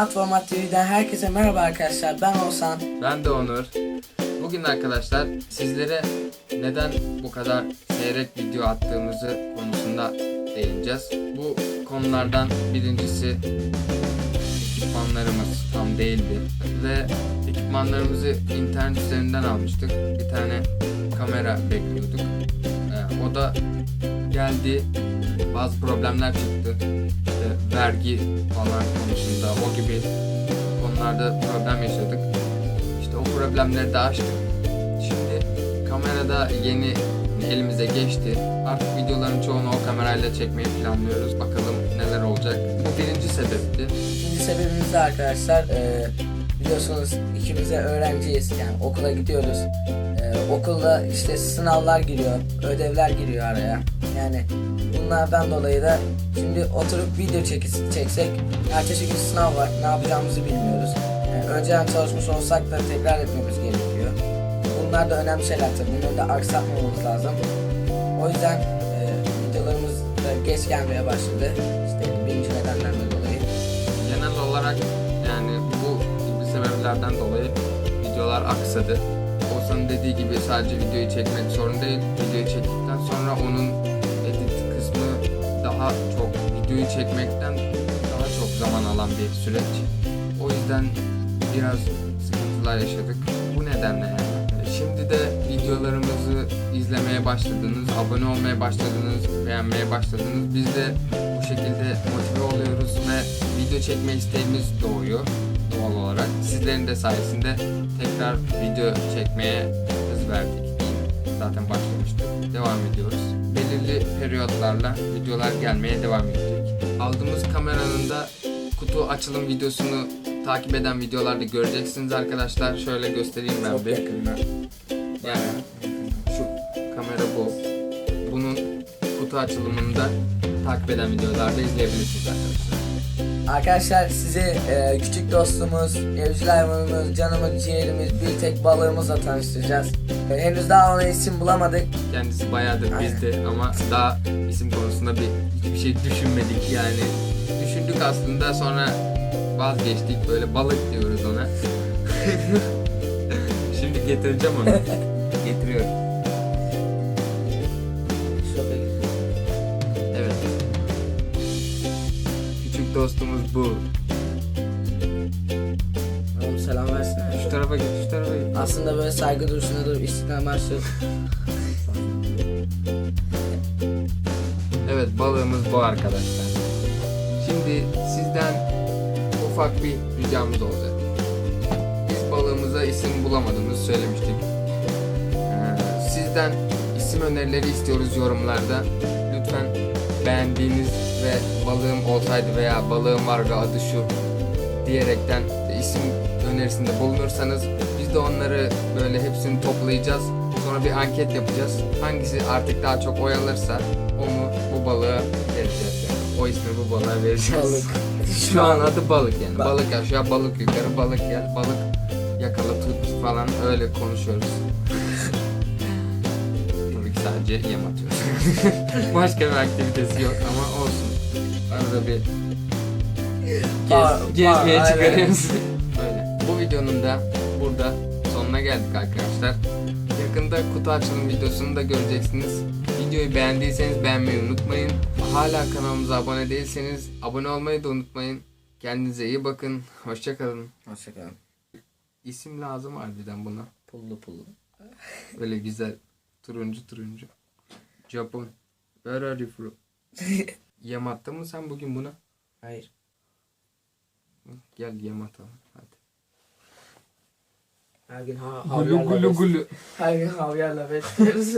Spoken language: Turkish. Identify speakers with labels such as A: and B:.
A: Sanat Format TV'den herkese merhaba arkadaşlar. Ben Oğuzhan.
B: Ben de Onur. Bugün arkadaşlar sizlere neden bu kadar seyrek video attığımızı konusunda değineceğiz. Bu konulardan birincisi ekipmanlarımız tam değildi ve ekipmanlarımızı internet üzerinden almıştık. Bir tane kamera bekliyorduk. Ee, o da geldi. Bazı problemler çıktı. İşte vergi falan konusunda o gibi konularda problem yaşadık. İşte o problemleri de aştık. Şimdi kamerada yeni elimize geçti. Artık videoların çoğunu o kamerayla çekmeyi planlıyoruz. Bakalım neler olacak. Bu birinci sebepti.
A: İkinci sebebimiz de arkadaşlar e, biliyorsunuz ikimiz de öğrenciyiz. Yani okula gidiyoruz. E, okulda işte sınavlar giriyor, ödevler giriyor araya. Yani bunlardan dolayı da şimdi oturup video çek- çeksek ertesi gün sınav var. Ne yapacağımızı bilmiyoruz. Yani önceden çalışmış olsak da tekrar etmemiz gerekiyor. Bunlar da önemli şeyler tabii. Bunları da aksatmamamız lazım. O yüzden e, videolarımız da geç gelmeye başladı. İşte birinci nedenlerden dolayı.
B: Genel olarak yani bu gibi sebeplerden dolayı videolar aksadı. Oğuzhan'ın dediği gibi sadece videoyu çekmek sorun değil. Videoyu çektikten çok videoyu çekmekten daha çok zaman alan bir süreç. O yüzden biraz sıkıntılar yaşadık. Bu nedenle. Şimdi de videolarımızı izlemeye başladınız, abone olmaya başladınız, beğenmeye başladınız. Biz de bu şekilde motive oluyoruz ve video çekme isteğimiz doğuyor doğal olarak. Sizlerin de sayesinde tekrar video çekmeye hız verdik. Zaten başlamıştık. Devam ediyoruz. Belirli periyotlarla videolar gelmeye devam edecek. Aldığımız kameranın da kutu açılım videosunu takip eden videolarda göreceksiniz arkadaşlar. Şöyle göstereyim ben
A: Çok
B: bir.
A: yakında.
B: Yani şu kamera bu. Bunun kutu açılımını da takip eden videolarda izleyebilirsiniz arkadaşlar.
A: Arkadaşlar sizi e, küçük dostumuz, evcil hayvanımız, canımız, ciğerimiz, bir tek balığımızla tanıştıracağız. E, henüz daha ona isim bulamadık.
B: Kendisi bayağıdır
A: Aynen.
B: bizde ama daha isim konusunda bir hiçbir şey düşünmedik yani. Düşündük aslında sonra vazgeçtik böyle balık diyoruz ona. Şimdi getireceğim onu. Getiriyorum. Küçük dostumuz bu.
A: oğlum selam versene.
B: Şu tarafa git, şu tarafa git.
A: Aslında böyle saygı duruşuna durup istiklal marşı.
B: Evet balığımız bu arkadaşlar. Şimdi sizden ufak bir ricamız olacak. Biz balığımıza isim bulamadığımızı söylemiştik. Ee, sizden isim önerileri istiyoruz yorumlarda. Lütfen beğendiğiniz ve balığım olsaydı veya balığım var ve adı şu diyerekten isim önerisinde bulunursanız biz de onları böyle hepsini toplayacağız. Sonra bir anket yapacağız. Hangisi artık daha çok oy alırsa onu bu balığa vereceğiz yani. O ismi bu balığa vereceğiz.
A: Balık.
B: Şu an adı balık yani.
A: Bak.
B: Balık aşağı, balık yukarı, balık gel, balık yakala tut falan öyle konuşuyoruz. Sadece yem atıyoruz. Başka bir aktivitesi yok ama olsun. Arada bir gez, gezmeye
A: var, aynen.
B: çıkarıyoruz. Öyle. Bu videonun da burada sonuna geldik arkadaşlar. Yakında kutu açılım videosunu da göreceksiniz. Videoyu beğendiyseniz beğenmeyi unutmayın. Hala kanalımıza abone değilseniz abone olmayı da unutmayın. Kendinize iyi bakın. Hoşçakalın.
A: Hoşçakalın.
B: İsim lazım harbiden buna.
A: Pullu pullu.
B: Öyle güzel. Turuncu turuncu. Japon. Where are you from? Yem attın mı sen bugün buna?
A: Hayır.
B: Gel yem atalım. Hadi.
A: Her gün ha
B: Gulu gulu gulu.
A: Her gün havyarla besliyoruz.